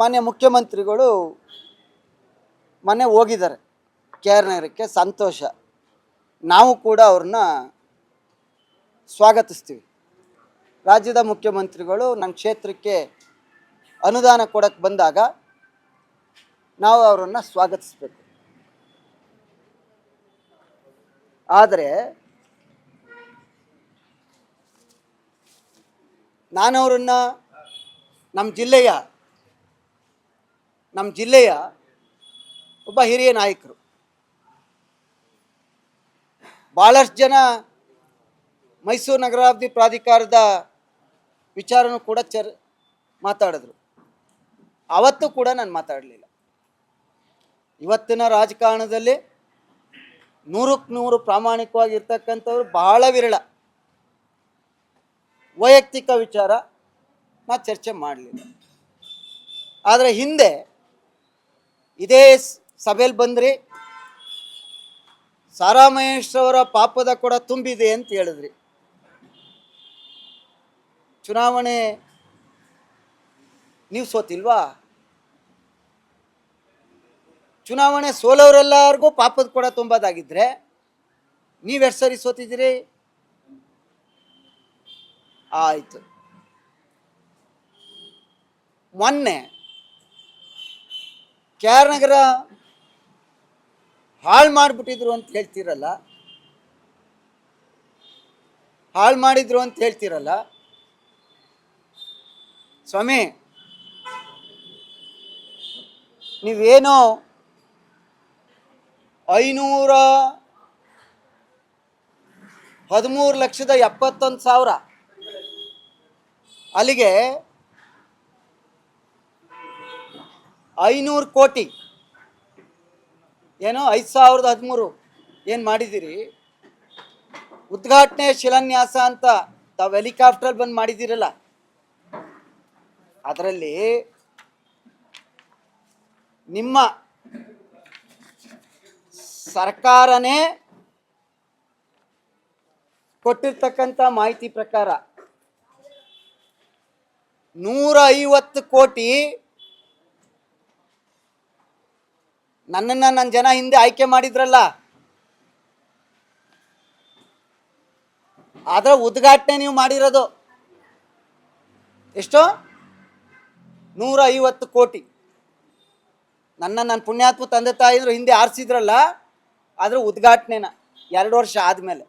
ಮಾನ್ಯ ಮುಖ್ಯಮಂತ್ರಿಗಳು ಮನೆ ಹೋಗಿದ್ದಾರೆ. ಕೆ ಆರ್ ನಗರಕ್ಕೆ ಸಂತೋಷ. ನಾವು ಕೂಡ ಅವ್ರನ್ನ ಸ್ವಾಗತಿಸ್ತೀವಿ. ರಾಜ್ಯದ ಮುಖ್ಯಮಂತ್ರಿಗಳು ನನ್ನ ಕ್ಷೇತ್ರಕ್ಕೆ ಅನುದಾನ ಕೊಡಕ್ಕೆ ಬಂದಾಗ ನಾವು ಅವರನ್ನು ಸ್ವಾಗತಿಸ್ಬೇಕು. ಆದರೆ ನಾನು ಅವರನ್ನು ನಮ್ಮ ಜಿಲ್ಲೆಯ ನಮ್ಮ ಜಿಲ್ಲೆಯ ಒಬ್ಬ ಹಿರಿಯ ನಾಯಕರು. ಭಾಳಷ್ಟು ಜನ ಮೈಸೂರು ನಗರಾಭಿವೃದ್ಧಿ ಪ್ರಾಧಿಕಾರದ ವಿಚಾರನೂ ಕೂಡ ಚರ್ ಮಾತಾಡಿದ್ರು. ಅವತ್ತು ಕೂಡ ನಾನು ಮಾತಾಡಲಿಲ್ಲ. ಇವತ್ತಿನ ರಾಜಕಾರಣದಲ್ಲಿ ನೂರಕ್ಕೆ ನೂರು ಪ್ರಾಮಾಣಿಕವಾಗಿರ್ತಕ್ಕಂಥವ್ರು ಬಹಳ ವಿರಳ. ವೈಯಕ್ತಿಕ ವಿಚಾರ ನಾ ಚರ್ಚೆ ಮಾಡಲಿಲ್ಲ. ಆದರೆ ಹಿಂದೆ ಇದೇ ಸಭೆಯಲ್ಲಿ ಬಂದ್ರಿ ಸಾರಾ ಮಹೇಶ್ ಅವರ ಪಾಪದ ಕೂಡ ತುಂಬಿದೆ ಅಂತ ಹೇಳಿದ್ರಿ. ಚುನಾವಣೆ ನೀವು ಸೋತಿಲ್ವಾ? ಚುನಾವಣೆ ಸೋಲವರೆಲ್ಲರಿಗೂ ಪಾಪದ ಕೂಡ ತುಂಬೋದಾಗಿದ್ರೆ ನೀವೆಷ್ಟು ಸರಿ ಸೋತಿದ್ದೀರಿ? ಆಯಿತು. ಮೊನ್ನೆ ಕೆ ಆರ್ ನಗರ ಹಾಳು ಮಾಡಿಬಿಟ್ಟಿದ್ರು ಅಂತ ಹೇಳ್ತೀರಲ್ಲ, ಹಾಳು ಮಾಡಿದ್ರು ಅಂತ ಹೇಳ್ತೀರಲ್ಲ, ಸ್ವಾಮಿ, ನೀವೇನೋ ಐನೂರ ಹದಿಮೂರು ಲಕ್ಷದ ಎಪ್ಪತ್ತೊಂದು ಸಾವಿರ ಅಲ್ಲಿಗೆ ಐನೂರು ಕೋಟಿ. ಏನೋ ಐದು ಸಾವಿರದ ಹದಿಮೂರು ಏನು ಮಾಡಿದ್ದೀರಿ? ಉದ್ಘಾಟನೆ ಶಿಲಾನ್ಯಾಸ ಅಂತ ತಾವು ಹೆಲಿಕಾಪ್ಟರ್ ಬಂದು ಮಾಡಿದ್ದೀರಲ್ಲ. ಅದರಲ್ಲಿ ನಿಮ್ಮ ಸರ್ಕಾರನೇ ಕೊಟ್ಟಿರ್ತಕ್ಕಂಥ ಮಾಹಿತಿ ಪ್ರಕಾರ ನೂರ ಐವತ್ತು ಕೋಟಿ ನನ್ನನ್ನು ನನ್ನ ಜನ ಹಿಂದೆ ಆಯ್ಕೆ ಮಾಡಿದ್ರಲ್ಲ? ಅದರ ಉದ್ಘಾಟನೆ ನೀವು ಮಾಡಿರೋದು ಎಷ್ಟು? ನೂರ ಐವತ್ತು ಕೋಟಿ. ನನ್ನ ನನ್ನ ಪುಣ್ಯಾತ್ಮ ತಂದೆ ತಾಯಿದ್ರು ಹಿಂದೆ ಆರಿಸಿದ್ರಲ್ಲ ಅದರ ಉದ್ಘಾಟನೆನ ಎರಡು ವರ್ಷ ಆದಮೇಲೆ.